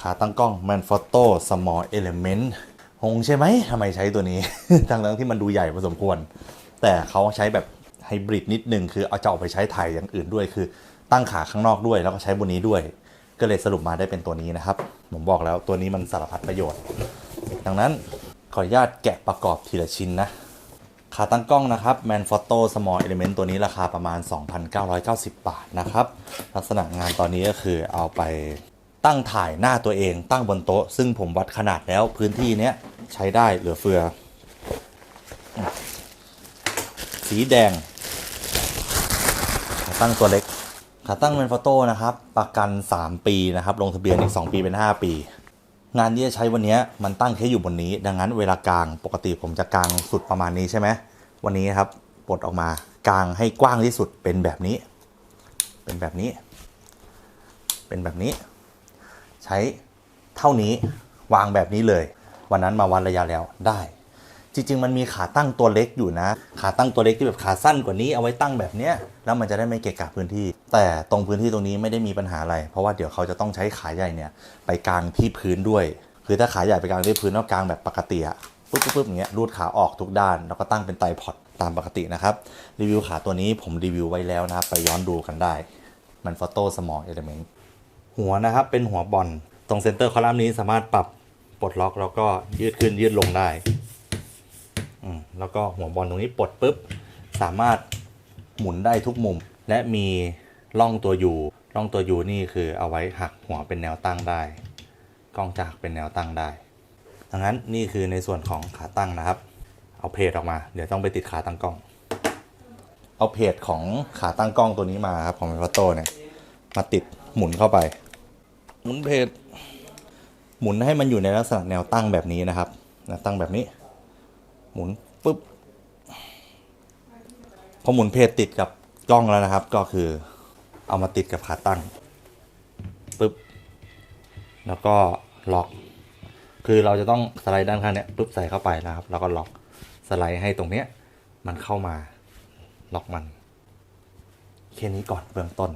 ขาตั้งกล้อง Manfrotto Small Element งงใช่ไหมทำไมใช้ตัวนี้ ทั้งทั้งๆที่มันดูใหญ่พอสมควร แต่เขาใช้แบบไฮบริดนิดนึงคือเอาจะเอาไปใช้ถ่ายอย่างอื่นด้วย คือตั้งขาข้างนอกด้วยแล้วก็ใช้บนนี้ด้วย ก็เลยสรุปมาได้เป็นตัวนี้นะครับ ผมบอกแล้วตัวนี้มันสารพัดประโยชน์ ดังนั้นขออนุญาตแกะประกอบทีละชิ้นนะขาตั้งกล้องนะครับ Manfrotto Small Element ตัวนี้ราคาประมาณ 2,990 บาทนะครับ ลักษณะงานตอนนี้ก็คือเอาไป ตั้งถ่ายหน้าตัวเอง ตั้งบนโต๊ะ ซึ่งผมวัดขนาดแล้วพื้นที่เนี้ยใช้ได้เหลือเฟือ สีแดง ขาตั้งตัวเล็ก ขาตั้ง Manfrotto นะครับ ประกัน 3 ปีนะครับ ลงทะเบียนอีก 2 ปีเป็น 5 ปี งานที่จะใช้วันนี้มันตั้งแค่อยู่บนนี้ ดังนั้นเวลากลางปกติผมจะกลางสุดประมาณนี้ใช่ไหมวันนี้ครับปลดออกมากลางให้กว้างที่สุดเป็นแบบนี้ เป็นแบบนี้ เป็นแบบนี้ ใช้เท่านี้วางแบบนี้เลย วันนั้นมาวัดระยะแล้วได้ จริง ๆ มันมีขาตั้งตัวเล็กอยู่นะ ขาตั้งตัวเล็กที่แบบขาสั้นกว่านี้เอาไว้ตั้งแบบเนี้ยแล้วมันจะได้ไม่เกะกะพื้นที่ แต่ตรงพื้นที่ตรงนี้ไม่ได้มีปัญหาอะไร เพราะว่าเดี๋ยวเขาจะต้องใช้ขาใหญ่เนี่ยไปกางที่พื้นด้วย คือถ้าขาใหญ่ไปกางที่พื้นก็กางแบบปกติอะปุ๊บปุ๊บปุ๊บอย่างเงี้ยรูดขาออกทุกด้าน แล้วก็ตั้งเป็นไตพอดตามปกตินะครับ รีวิวขาตัวนี้ผมรีวิวไว้แล้วนะครับ ไปย้อนดูกันได้ มันฟอโต้สมอลเอลเมนต์ หัวนะครับเป็นหัวบอลตรงเซนเตอร์คอลัมน์นี้สามารถปรับปลดล็อกแล้วก็ยืดขึ้นยืดลงได้อืมแล้วก็หัวบอลตรงนี้ปลดปุ๊บ สามารถหมุนได้ทุกมุม และมีร่องตัวยูร่องตัวยูนี่คือเอาไว้หักหัวเป็นแนวตั้งได้ กล้องจากเป็นแนวตั้งได้ดังนั้นนี่คือในส่วนของขาตั้งนะครับ เอาเพจออกมา เดี๋ยวต้องไปติดขาตั้งกล้อง เอาเพจของขาตั้งกล้องตัวนี้มาครับของ m ม n โตเนี่ยมาติดหมุนเข้าไป หมุนเพจหมุนให้มันอยู่ในลักษณะแนวตั้งแบบนี้นะครับแนวตั้งแบบนี้ หมุนปุ๊บพอหมุนเพจติดกับกล้องแล้วนะครับ ก็คือเอามาติดกับขาตั้งปุ๊บแล้วก็ล็อก คือเราจะต้องสไลด์ด้านข้างเนี้ยปุ๊บใส่เข้าไปนะครับ แล้วก็ล็อกสไลด์ให้ตรงเนี้ยมันเข้ามาล็อกมันแค่นี้ก่อนเบื้องต้น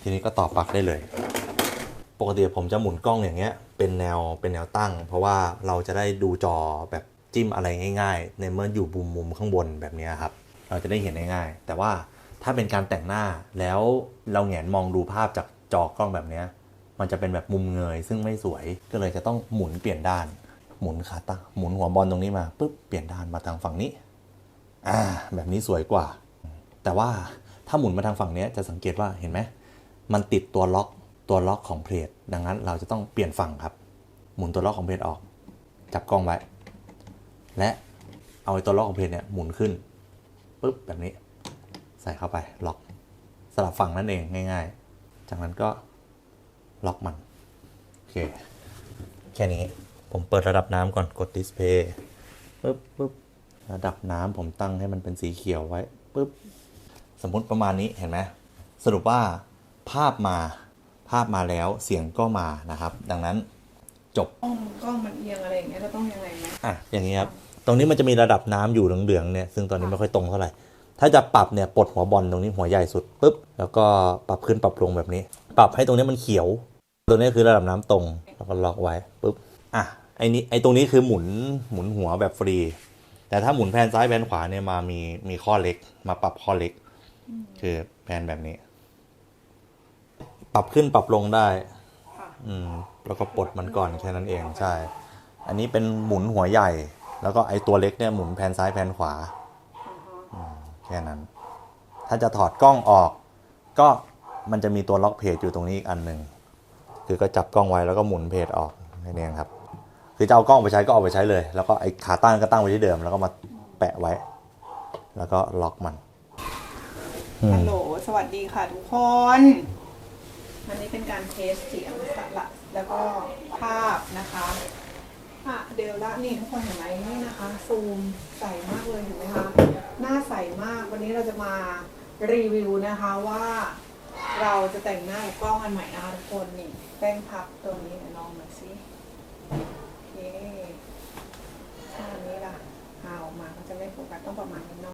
ทีนี้ก็ต่อปลั๊กได้เลย ปกติผมจะหมุนกล้องอย่างเงี้ยเป็นแนวเป็นแนวตั้ง เพราะว่าเราจะได้ดูจอแบบจิ้มอะไรง่าย ๆ ในเมื่ออยู่มุมมุมข้างบนแบบเนี้ยครับ เราจะได้เห็นง่ายๆ แต่ว่าถ้าเป็นการแต่งหน้าแล้วเราแหงนมองดูภาพจากจอกล้องแบบเนี้ยมันจะเป็นแบบมุมเงย ซึ่งไม่สวยก็เลยจะต้องหมุนเปลี่ยนด้าน หมุนขาตั้งหมุนหัวบอลตรงนี้มาปุ๊บเปลี่ยนด้านมาทางฝั่งนี้อ่าแบบนี้สวยกว่า แต่ว่าถ้าหมุนมาทางฝั่งนี้จะสังเกตว่าเห็นไหมมันติดตัวล็อก ตัวล็อกของเพลทดังนั้นเราจะต้องเปลี่ยนฝั่งครับ หมุนตัวล็อกของเพลทออก จับกล้องไว้ และเอาตัวล็อกของเพลทเนี่ยหมุนขึ้นปุ๊บแบบนี้ ใส่เข้าไปล็อกสลับฝั่งนั่นเองง่าย ๆ จากนั้นก็ล็อกมันโอเคแค่นี้ผมเปิดระดับน้ำก่อนกดดิสเพย์ปุ๊บปุ๊บระดับน้ำผมตั้งให้มันเป็นสีเขียวไว้ปุ๊บสมมติประมาณนี้เห็นไหมสรุปว่าภาพมา ภาพมาแล้วเสียงก็มานะครับ ดังนั้นจบกล้องกล้องมันเอียงอะไรอย่างเงี้ยเราต้องยังไงไหมอะอย่างนี้ครับตรงนี้มันจะมีระดับน้ำอยู่เหลืองๆเนี่ยซึ่งตอนนี้ไม่ค่อยตรงเท่าไหร่ถ้าจะปรับเนี่ยปลดหัวบอลตรงนี้หัวใหญ่สุดปุ๊บแล้วก็ปรับขึ้นปรับลงแบบนี้ ปรับให้ตรงนี้มันเขียว ตรงนี้คือระดับน้ำตรงแล้วก็ล็อกไว้ปุ๊บอะไอ้นี้ไอ้ตรงนี้คือหมุนหมุนหัวแบบฟรี แต่ถ้าหมุนแผนซ้ายแผนขวาเนี่ยมามีมีข้อเล็ก มาปรับข้อเล็ก คือแผนแบบนี้ ปรับขึ้นปรับลงได้ค่ะอืม แล้วก็ปลดมันก่อนแค่นั้นเองใช่ อันนี้เป็นหมุนหัวใหญ่ แล้วก็ไอตัวเล็กเนี่ยหมุนแผนซ้ายแผนขวาอืมแค่นั้น ถ้าจะถอดกล้องออก ก็มันจะมีตัวล็อกเพจอยู่ตรงนี้อีกอันหนึ่งคือก็จับกล้องไว้แล้วก็หมุนเพจออกแค่นี้เองครับคือจะเอากล้องไปใช้ก็เอาไปใช้เลย แล้วก็ไอขาตั้งก็ตั้งไว้ที่เดิม แล้วก็มาแปะไว้ แล้วก็ล็อกมันอืมฮัลโหลสวัสดีค่ะทุกคน วันนี้เป็นการเทสเสียงสละแล้วก็ภาพนะคะอะเดลละนี่ทุกคนเห็นไหมนี่นะคะ ซูมใสมากเลยเห็นไหมคะหน้าใสมากวันนี้เราจะมารีวิวนะคะว่าเราจะแต่งหน้ากับกล้องอันใหม่นะคะทุกคนนี่แป้งพับตัวนี้ลองหน่อยสิโอเคถ้าอันนี้ล่ะเอาออกมาก็จะไม่โฟกัสต้องประมาณนี้เนาะ